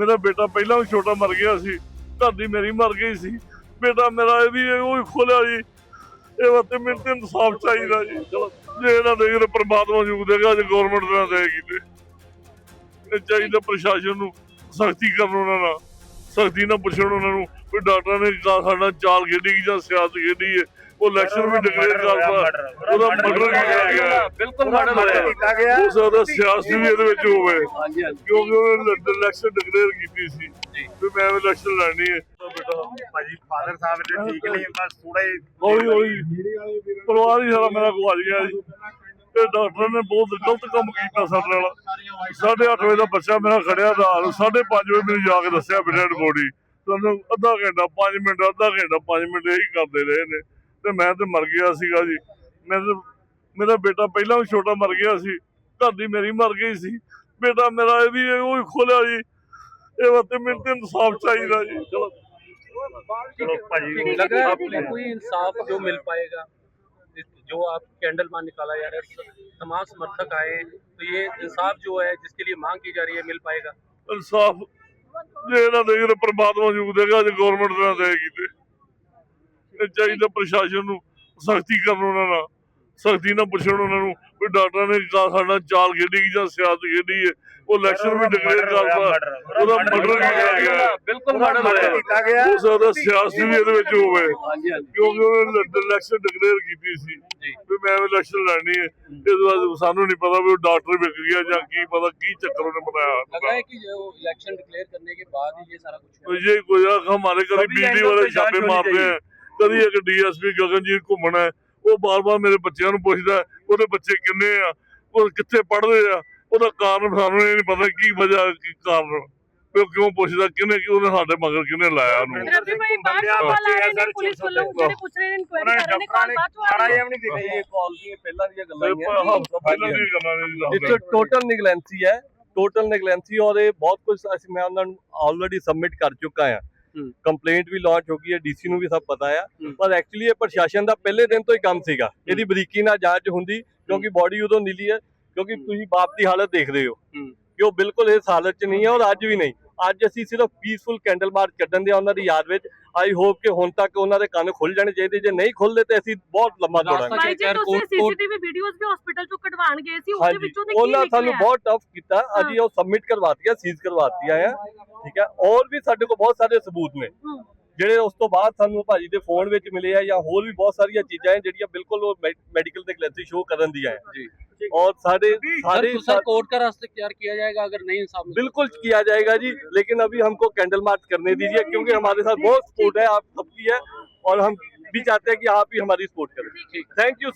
ਮੇਰਾ ਬੇਟਾ ਪਹਿਲਾਂ ਵੀ ਛੋਟਾ ਮਰ ਗਿਆ ਸੀ, ਘਰ ਦੀ ਮੇਰੀ ਮਰ ਗਈ ਸੀ। ਬੇਟਾ ਮੇਰਾ ਇਹਦੀ ਉਹ ਹੀ ਖੋਲਿਆ ਜੀ। ਇਹ ਵਾਸਤੇ ਮੈਨੂੰ ਤੇ ਇਨਸਾਫ ਚਾਹੀਦਾ ਜੀ। ਚਲੋ, ਜੇ ਇਹਨਾਂ ਦੇ ਜਿਹੜੇ ਪ੍ਰਮਾਤਮਾ ਜੂਗ ਦੇਗਾ ਜੇ ਗਵਰਨਮੈਂਟ ਨਾ ਦੇਗੀ ਤੇ ਇਹ ਚਾਹੀਦਾ ਪ੍ਰਸ਼ਾਸਨ ਨੂੰ ਸਖਤੀ ਕਰਨ ਉਹਨਾਂ ਨਾਲ। ਸਖਤੀ ਨਾਲ ਪੁੱਛਣ ਉਹਨਾਂ ਨੂੰ ਵੀ ਡਾਕਟਰਾਂ ਨੇ ਕਾ ਸਾਡਾ ਚਾਲ ਖੇਡੀ ਜਾਂ ਸਿਆਸਤ ਖੇਡੀ ਹੈ ਉਹ ਇਲੈਕਸ਼ਨ ਵੀ ਡਿਕਲੇਅਰ ਕਰਦਾ ਉਹਦਾ ਮਰਡਰ ਕੀਤਾ ਗਿਆ ਬਿਲਕੁਲ ਮਾਡਲ ਹੋਇਆ ਕੀਤਾ ਗਿਆ ਹੋ ਸਕਦਾ ਸਿਆਸਤ ਵੀ ਇਹਦੇ ਵਿੱਚ ਹੋਵੇ। ਹਾਂਜੀ ਹਾਂਜੀ। ਕਿਉਂਕਿ ਉਹਨੇ ਇਲੈਕਸ਼ਨ ਡਿਕਲੇਅਰ ਕੀਤੀ ਸੀ। ਜੀ। ਵੀ ਮੈਂ ਇਲੈਕਸ਼ਨ ਲੜਨੀ ਹੈ। ਭਾਜੀ ਫਾਦਰ ਸਾਹਿਬ ਤੇ ਠੀਕ ਨਹੀਂ ਬਸ ਥੋੜਾ ਹੀ ਹੌਲੀ ਹੌਲੀ। ਪਰਿਵਾਰ ਹੀ ਸਾਰਾ ਮੇਰਾ ਗਵਾਚ ਗਿਆ ਜੀ। ਤੇ ਡਾਕਟਰ ਨੇ ਬਹੁਤ ਗਲਤ ਕੰਮ ਕੀਤਾ ਸਾਡੇ ਨਾਲ। ਸਾਢੇ ਅੱਠ ਵਜੇ ਦਾ ਬੱਚਾ ਮੇਰਾ ਖੜਿਆ ਦਾ ਸਾਢੇ ਪੰਜ ਵਜੇ ਮੈਨੂੰ ਜਾ ਕੇ ਦੱਸਿਆ ਡੈਡ ਬੋਡੀ ਤੁਹਾਨੂੰ ਅੱਧਾ ਘੰਟਾ 5 ਮਿੰਟ ਅੱਧਾ ਘੰਟਾ 5 ਮਿੰਟ ਇਹੀ ਕਰਦੇ ਰਹੇ ਨੇ। ਤੇ ਮੈਂ ਤੇ ਮਰ ਗਿਆ ਸੀਗਾ ਜੀ ਮੈਂ ਤੇ ਮੇਰਾ ਬੇਟਾ ਪਹਿਲਾਂ ਵੀ ਛੋਟਾ ਮਰ ਗਿਆ ਸੀ ਘਰ ਦੀ ਮੇਰੀ ਮਰ ਗਈ ਸੀ ਬੇਟਾ ਮੇਰਾ ਇਹਦੀ ਉਹ ਹੀ ਖੋਲਿਆ ਜੀ ਇਹ ਵਾਸਤੇ ਮੈਨੂੰ ਤੇ ਇਨਸਾਫ ਚਾਹੀਦਾ ਜੀ ਚਲੋ ਚਲੋ ਭਾਜੀ लग रहा है आपको कोई इंसाफ जो मिल पाएगा जो आप कैंडल मान निकाला जा रहा है तमाम समर्थक आए तो ये इंसाफ जो है जिसके लिए मांग की जा रही है मिल पाएगा ਇਨਸਾਫ ਜੇ ਇਹਨਾਂ ਦੇ ਜਿਹੜੇ ਪ੍ਰਮਾਤਮਾ ਜੂਗ ਦੇਗਾ ਜੇ ਗਵਰਨਮੈਂਟ ਨਾ ਦੇਗੀ ਤੇ ਇਹ ਚਾਹੀਦਾ ਪ੍ਰਸ਼ਾਸਨ ਨੂੰ ਸਖਤੀ ਕਰਨ ਉਹਨਾਂ ਨਾਲ। ਸਖਤੀ ਨਾਲ ਪੁੱਛਣ ਉਹਨਾਂ ਨੂੰ ਵੀ ਡਾਕਟਰਾਂ ਨੇ ਕਾ ਸਾਡਾ ਚਾਲ ਖੇਡੀ ਜਾਂ ਸਿਆਸਤ ਖੇਡੀ ਹੈ। ਉਹ ਇਲੈਕਸ਼ਨ ਵੀ ਡਿਕਲੇਅਰ ਕਰਦਾ ਉਹਦਾ ਮਰਡਰ ਕੀਤਾ ਗਿਆ। ਬਿਲਕੁਲ ਮਰਡਰ ਕੀਤਾ ਗਿਆ। ਹੋ ਸਕਦਾ ਸਿਆਸਤ ਵੀ ਇਹਦੇ ਵਿੱਚ ਹੋਵੇ। ਕਿਉਂਕਿ ਉਹਨੇ ਇਲੈਕਸ਼ਨ ਡਿਕਲੇਅਰ ਕੀਤੀ ਸੀ। ਵੀ ਮੈਂ ਇਲੈਕਸ਼ਨ ਲੜਨੀ ਹੈ। ਇਸ ਵਾਰ ਸਾਨੂੰ ਨਹੀਂ ਪਤਾ ਵੀ ਉਹ ਡਾਕਟਰ ਵਿਕ ਗਿਆ ਜਾਂ ਕੀ ਪਤਾ ਕੀ ਚੱਕਰ ਉਹਨੇ ਬਣਾਇਆ ਲੱਗਾ ਹੈ ਕਿ ਜੋ ਇਲੈਕਸ਼ਨ ਡਿਕਲੇਅਰ ਕਰਨੇ ਕੇ ਬਾਅਦ ਹੀ ਇਹ ਸਾਰਾ ਕੁਝ ਇਹ ਕੋਈ ਹਮਾਰੇ ਕਦੇ ਬਿਜਲੀ ਵਾਲੇ ਛਾਪੇ ਮਾਰਦੇ ਆ। ਕਦੀ ਇੱਕ ਡੀਐਸਪੀ ਗਗਨਜੀਤ ਘੁੰਮਣਾ ਉਹ ਬਾਰ-ਬਾਰ ਮੇਰੇ ਬੱਚਿਆਂ ਨੂੰ ਪੁੱਛਦਾ ਉਹਦੇ ਬੱਚੇ ਕਿੰਨੇ ਆ? ਉਹ ਕਿੱਥੇ ਪੜ੍ਹਦੇ ਆ? ਉਹਦਾ ਕਾਰਨ ਸਾਨੂੰ ਨਹੀਂ ਪਤਾ ਕੀ ਵਜ੍ਹਾ ਕੀ ਕਾਰਨ। ਉਹ ਕਿਉਂ ਪੁੱਛਦਾ ਕਿਹਨੇ ਕਿ ਉਹਨੇ ਸਾਡੇ ਮਗਰ ਕਿਹਨੇ ਲਾਇਆ ਉਹਨੂੰ? ਇੱਥੇ ਟੋਟਲ ਨਿਗਲੈਂਸੀ ਹੈ ਟੋਟਲ ਨਿਗਲੈਂਸੀ ਔਰ ਇਹ ਬਹੁਤ ਕੁਝ ਅਸੀਂ ਮੈਂ ਉਹਨਾਂ ਨੂੰ ਆਲਰੇਡੀ ਸਬਮਿਟ ਕਰ ਚੁੱਕਾ ਹਾਂ। ਕੰਪਲੇਂਟ ਵੀ ਲਾਂਚ ਹੋ ਗਈ ਹੈ ਡੀਸੀ ਨੂੰ ਵੀ ਸਭ ਪਤਾ ਆ। ਹੂੰ। ਪਰ ਐਕਚੁਅਲੀ ਇਹ ਪ੍ਰਸ਼ਾਸਨ ਦਾ ਪਹਿਲੇ ਦਿਨ ਤੋਂ ਹੀ ਕੰਮ ਸੀਗਾ। ਇਹਦੀ ਬਰੀਕੀ ਨਾਲ ਜਾਂਚ ਹੁੰਦੀ ਕਿਉਂਕਿ ਬਾਡੀ ਉਦੋਂ ਨੀਲੀ ਹੈ ਕਿਉਂਕਿ ਤੁਸੀਂ ਬਾਪ ਦੀ ਹਾਲਤ ਦੇਖਦੇ ਹੂੰ। ਕਿ ਉਹ ਬਿਲਕੁਲ ਇਸ ਹਾਲਤ 'ਚ ਨਹੀਂ ਹੈ ਔਰ ਅੱਜ ਵੀ ਨਹੀਂ। ਅੱਜ ਅਸੀਂ ਸਿਰਫ ਪੀਸਫੁਲ ਕੈਂਡਲ ਮਾਰਚ ਕੱਢਣ ਦੇ ਉਹਨਾਂ ਦੀ ਯਾਦ ਵਿੱਚ। ਆਈ ਹੋਪ ਕਿ ਹੁਣ ਤੱਕ ਉਹਨਾਂ ਦੇ ਕੰਨ ਖੁੱਲ ਜਾਣੇ ਚਾਹੀਦੇ। ਜੇ ਨਹੀਂ ਖੁੱਲਦੇ ਤੇ ਅਸੀਂ ਬਹੁਤ ਲੰਮਾ ਦੌੜਾਂਗੇ। ਭਾਈ ਜੀ ਤੁਸੀਂ ਸੀਸੀਟੀਵੀ ਵੀਡੀਓਜ਼ ਵੀ ਹਸਪੀਟਲ ਚੋਂ ਕਢਵਾਣ ਗਏ ਸੀ ਉਹਦੇ ਵਿੱਚੋਂ ਕੀ ਉਹਨਾਂ ਸਾਨੂੰ ਬਹੁਤ ਟਫ ਕੀਤਾ। ਅਜੀ ਉਹ ਸਬਮਿਟ ਕਰਵਾਤੀਆਂ ਸੀਜ਼ ਕਰਵਾਤੀਆਂ ਆ। ਠੀਕ ਹੈ? ਔਰ ਵੀ ਸਾਡੇ ਕੋਲ ਬਹੁਤ ਸਾਰੇ ਸਬੂਤ ਨੇ। ਹੂੰ। ਜਿਹੜੇ ਉਸ ਤੋਂ ਬਾਅਦ ਸਾਨੂੰ ਭਾਜੀ ਦੇ ਫੋਨ ਵਿੱਚ ਮਿਲੇ ਆ ਜਾਂ ਹੋਰ ਵੀ ਬਹੁਤ ਸਾਰੀਆਂ ਚੀਜ਼ਾਂ ਹੈ ਜਿਹੜੀਆਂ ਬਿਲਕੁਲ ਉਹ ਮੈਡੀਕਲ ਤੇ ਕਲੈਂਸੀ ਸ਼ੋ ਕਰਨ ਦੀਆਂ ਹੈ जी ਔਰ ਸਾਡੇ सर ਸਾਰੇ तो सर कोर्ट का रास्ता इख्तियार किया जाएगा अगर नहीं इंसाफ मिला। बिल्कुल किया जाएगा जी लेकिन अभी हमको कैंडल मार्च करने दीजिए क्योंकि हमारे साथ बहुत सपोर्ट है आप सबकी है और हम भी चाहते हैं कि आप भी हमारी सपोर्ट करें ठीक थैंक यू